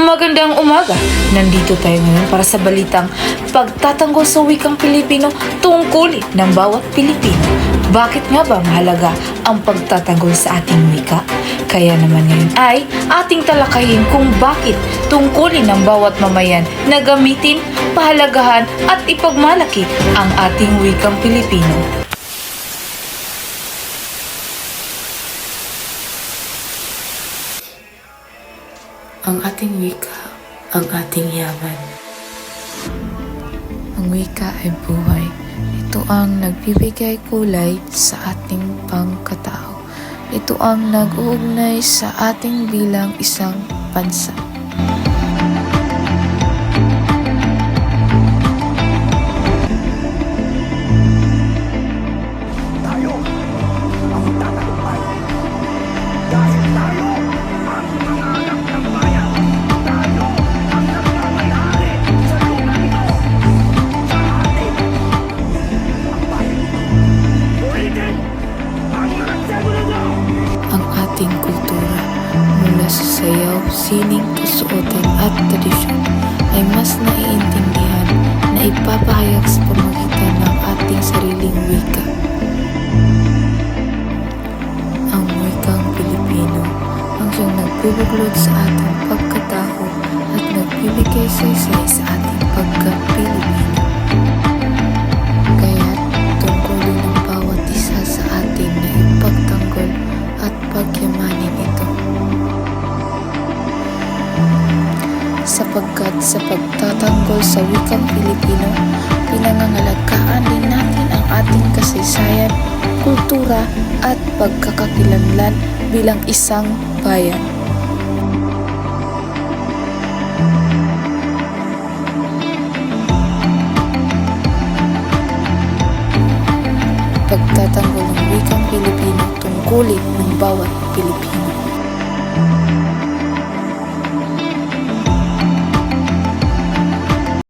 Magandang umaga. Nandito tayo ngayon para sa balitang pagtatanggol sa wikang Pilipino tungkulin ng bawat Pilipino. Bakit nga ba mahalaga ang pagtatanggol sa ating wika? Kaya naman ngayon ay ating talakayin kung bakit tungkulin ng bawat mamayan na gamitin, pahalagahan at ipagmalaki ang ating wikang Pilipino. Ang ating wika, ang ating yaman. Ang wika ay buhay. Ito ang nagbibigay kulay sa ating pangkatao. Ito ang nag-uugnay sa ating bilang isang bansa. Ating kultura mula sa sayaw, sining, kasuotan at tradisyon ay mas naiintindihan na ipapahayag sa pamagitan ng ating sariling wika. Ang wikang Pilipino ang siyang nagbubuklod sa ating pagkatao at nagbibigay saysay sa ating pagka-Pilipino. Sapagkat sa pagtatanggol sa wikang Pilipino, pinangangalagaan din natin ang ating kasaysayan, kultura at pagkakakilanlan bilang isang bayan. Pagtatanggol ng wikang Pilipino tungkulin ng bawat Pilipino.